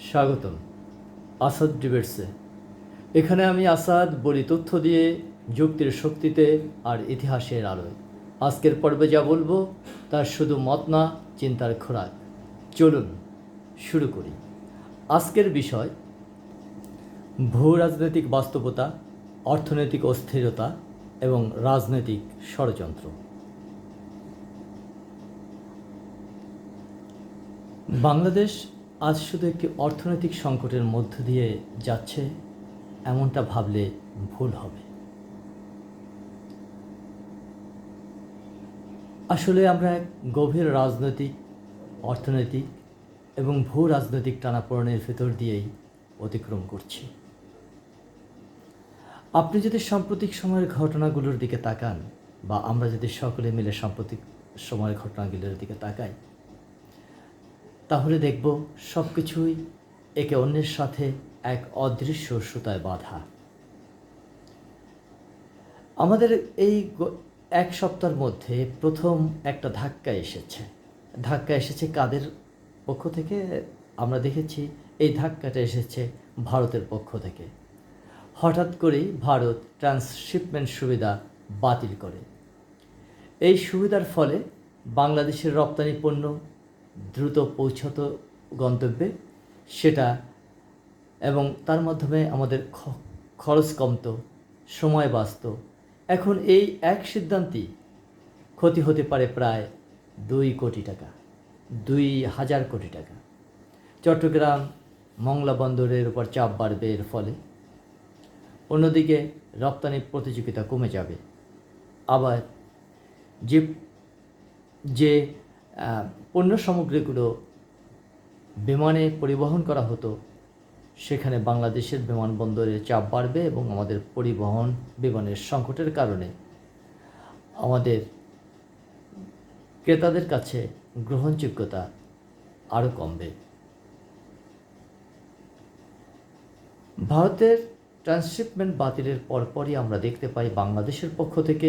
স্বাগতম, আসাদ ডিবেটসে। এখানে আমি আসাদ বলি তথ্য দিয়ে যুক্তির শক্তিতে আর ইতিহাসের আলোয়। আজকের পর্বে যা বলব তার শুধু মত না, চিন্তার খোরাক। চলুন শুরু করি। আজকের বিষয় ভূ রাজনৈতিক বাস্তবতা, অর্থনৈতিক অস্থিরতা এবং রাজনৈতিক ষড়যন্ত্র। বাংলাদেশ আজ শুধু একটি অর্থনৈতিক সংকটের মধ্য দিয়ে যাচ্ছে, এমনটা ভাবলে ভুল হবে। আসলে আমরা এক গভীর রাজনৈতিক, অর্থনৈতিক এবং ভূ রাজনৈতিক টানাপোড়েনের ভেতর দিয়েই অতিক্রম করছি। আপনি যদি সাম্প্রতিক সময়ের ঘটনাগুলোর দিকে তাকান বা আমরা যদি সকলে মিলে সাম্প্রতিক সময়ের ঘটনাগুলোর দিকে তাকাই তাহলে দেখব সব কিছুই একে অন্যের সাথে এক অদৃশ্য সুতায় বাঁধা। আমাদের এই এক সপ্তাহের মধ্যে প্রথম একটা ধাক্কা এসেছে। ধাক্কা এসেছে কাদের পক্ষ থেকে? আমরা দেখেছি এই ধাক্কাটা এসেছে ভারতের পক্ষ থেকে। হঠাৎ করেই ভারত ট্রান্সশিপমেন্ট সুবিধা বাতিল করে। এই সুবিধার ফলে বাংলাদেশের রপ্তানি পণ্য দ্রুত পৌঁছাতো গন্তব্যে, সেটা এবং তার মাধ্যমে আমাদের খরচ কমতো, সময় বাঁচত। এখন এই এক সিদ্ধান্তই ক্ষতি হতে পারে প্রায় দুই কোটি টাকা, দুই হাজার কোটি টাকা। চট্টগ্রাম মংলা বন্দরের উপর চাপ বাড়বে এর ফলে। অন্যদিকে রপ্তানি প্রতিযোগিতা কমে যাবে। আবার যে যে পণ্য সামগ্রীগুলো বিমানে পরিবহন করা হতো, সেখানে বাংলাদেশের বিমানবন্দরে চাপ বাড়বে এবং আমাদের পরিবহন বিমানের সংকটের কারণে আমাদের ক্রেতাদের কাছে গ্রহণযোগ্যতা আরও কমবে। ভারতের ট্রান্সশিপমেন্ট বাতিলের পরপরই আমরা দেখতে পাই বাংলাদেশের পক্ষ থেকে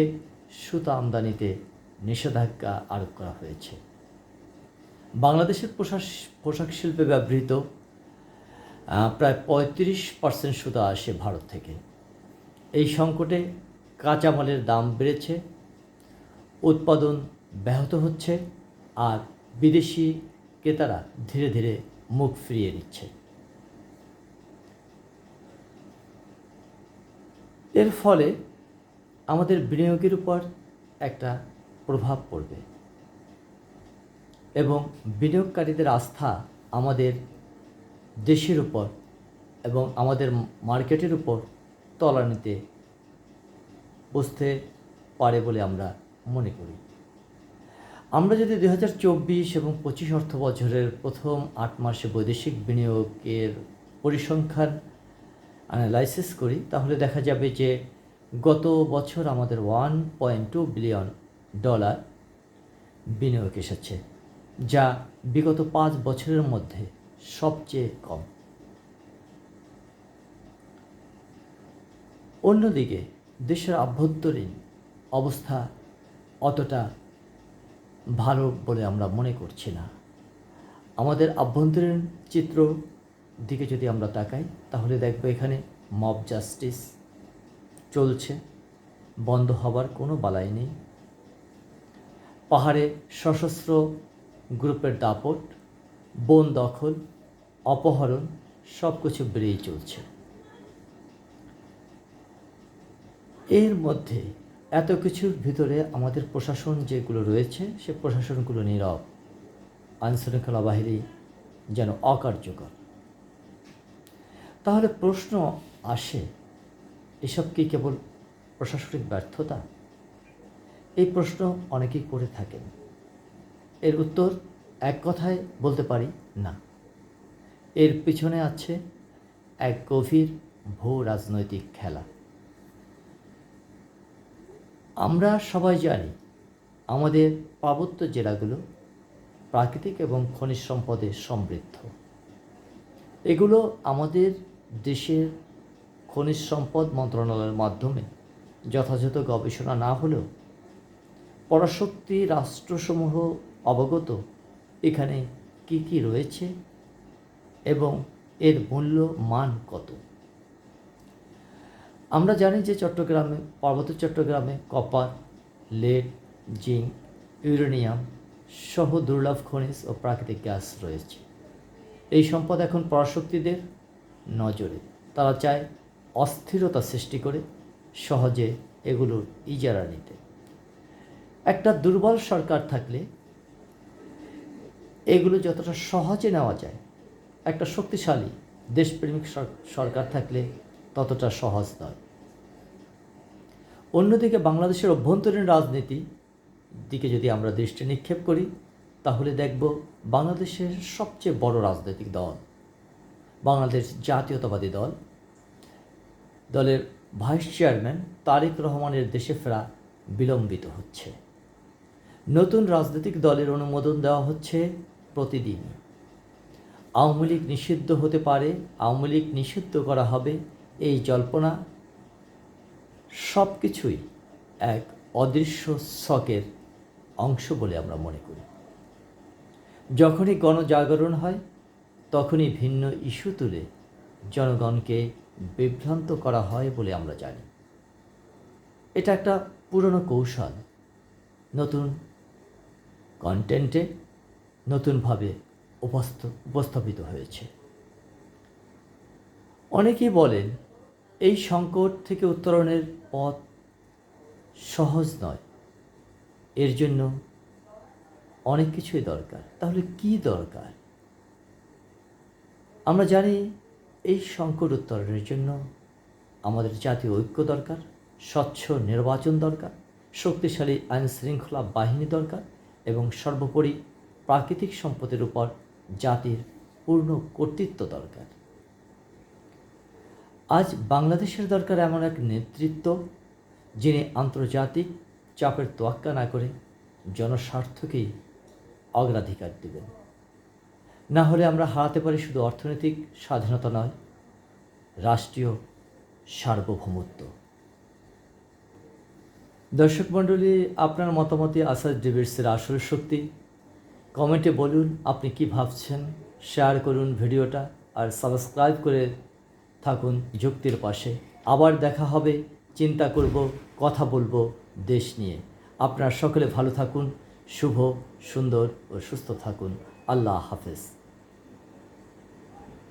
সুতা আমদানিতে নিষেধাজ্ঞা আরোপ করা হয়েছে। বাংলাদেশের পোশাক পোশাক শিল্পে ব্যবহৃত প্রায় পঁয়ত্রিশ পার্সেন্ট সুতা আসে ভারত থেকে। এই সংকটে কাঁচামালের দাম বেড়েছে, উৎপাদন ব্যাহত হচ্ছে, আর বিদেশি ক্রেতারা ধীরে ধীরে মুখ ফিরিয়ে নিচ্ছে। এর ফলে আমাদের বিনিয়োগের উপর একটা প্রভাব পড়বে। এবং বিনিয়োগকারীদের আস্থা আমাদের দেশের উপর এবং আমাদের মার্কেটের উপর তলানিতে বসতে পারে বলে আমরা মনে করি। আমরা যদি দুই হাজার চব্বিশ এবং পঁচিশ অর্থ বছরের প্রথম আট মাসে বৈদেশিক বিনিয়োগের পরিসংখ্যান অ্যানালাইসিস করি, তাহলে দেখা যাবে যে গত বছর আমাদের one point two billion dollar বিনিয়োগ এসেছে। যা বিগত পাঁচ বছরের মধ্যে সবচেয়ে কম। অন্যদিকে, দেশের আভ্যন্তরীণ অবস্থা অতটা ভালো বলে আমরা মনে করছি না। আমাদের আভ্যন্তরীণ চিত্র দিকে যদি আমরা তাকাই, তাহলে দেখব এখানে মব জাস্টিস চলছে। বন্ধ হবার কোনো বালাই নেই। পাহাড়ে সশস্ত্র গ্রুপের দাপট, বন দখল, অপহরণ সব কিছু বেড়েই চলছে। এর মধ্যে এত কিছুর ভিতরে আমাদের প্রশাসন যেগুলো রয়েছে, সে প্রশাসনগুলো নীরব, আইনশৃঙ্খলা বাহিনী যেন অকার্যকর। তাহলে প্রশ্ন আসে, এসব কি কেবল প্রশাসনিক ব্যর্থতা? এই প্রশ্ন অনেকেই করে থাকেন। এর উত্তর এক কথায় বলতে পারি না। এর পিছনে আছে এক গভীর ভূ রাজনৈতিক খেলা। আমরা সবাই জানি আমাদের পার্বত্য জেলাগুলো প্রাকৃতিক এবং খনিজ সম্পদে সমৃদ্ধ। এগুলো আমাদের দেশের খনিজ সম্পদ মন্ত্রণালয়ের মাধ্যমে যথাযথ গবেষণা না হলেও পরাশক্তি রাষ্ট্রসমূহ অবগত? এখানে কি কি রয়েছে? এবং এর মূল্য মান কত? আমরা জানি যে চট্টগ্রামে, পার্বত্য চট্টগ্রামে কপার, লেড, জিঙ্ক, ইউরেনিয়াম সহ দুর্লভ খনিজ ও প্রাকৃতিক গ্যাস রয়েছে। এই সম্পদ এখন পরাশক্তিদের নজরে। তারা চায় অস্থিরতা সৃষ্টি করে সহজে এগুলোর ইজারা নিতে। একটা দুর্বল সরকার থাকলে এগুলো যতটা সহজে নেওয়া যায়, একটা শক্তিশালী দেশপ্রেমিক সরকার থাকলে ততটা সহজ নয়। অন্যদিকে বাংলাদেশের অভ্যন্তরীণ রাজনীতি দিকে যদি আমরা দৃষ্টি নিক্ষেপ করি, তাহলে দেখব বাংলাদেশের সবচেয়ে বড় রাজনৈতিক দল বাংলাদেশ জাতীয়তাবাদী দল। দলের ভাইস চেয়ারম্যান তারেক রহমানের দেশে ফেরা বিলম্বিত হচ্ছে। নতুন রাজনৈতিক দলের অনুমোদন দেওয়া হচ্ছে প্রতিদিন। আওয়ামী লীগ নিষিদ্ধ হতে পারে, আওয়ামী লীগ নিষিদ্ধ করা হবে, এই জল্পনা সব কিছুই এক অদৃশ্য শকের অংশ বলে আমরা মনে করি। যখনই গণজাগরণ হয়, তখনই ভিন্ন ইস্যু তুলে জনগণকে বিভ্রান্ত করা হয় বলে আমরা জানি। এটা একটা পুরনো কৌশল। নতুন কন্টেন্টে নতুনভাবে উপস্থ, উপস্থাপিত হয়েছে। অনেকেই বলেন, এই সংকট থেকে উত্তরণের পথ সহজ নয়। এর জন্য অনেক কিছুই দরকার। তাহলে কি দরকার? আমরা জানি এই সংকট উত্তরণের জন্য আমাদের জাতীয় ঐক্য দরকার, স্বচ্ছ নির্বাচন দরকার, শক্তিশালী আইন শৃঙ্খলা বাহিনী দরকার এবং সর্বোপরি প্রাকৃতিক সম্পদের উপর জাতির পূর্ণ কর্তৃত্ব দরকার। আজ বাংলাদেশের দরকার এমন এক নেতৃত্ব, যিনি আন্তর্জাতিক চাপের তোয়াক্কা না করে জনস্বার্থকেই অগ্রাধিকার দেবেন। না হলে আমরা হারাতে পারি শুধু অর্থনৈতিক স্বাধীনতা নয়, রাষ্ট্রীয় সার্বভৌমত্ব। দর্শক মণ্ডলী, আপনার মতামতে আসাদ ডিবেটসের আসল শক্তি। কমেন্টে বলুন আপনি কি ভাবছেন শেয়ার করুন ভিডিওটা আর সাবস্ক্রাইব করে থাকুন যুক্তির পাশে। আবার দেখা হবে, চিন্তা করব, কথা বলব দেশ নিয়ে। আপনার সকলে ভালো থাকুন, শুভ, সুন্দর ও সুস্থ থাকুন। আল্লাহ হাফেজ।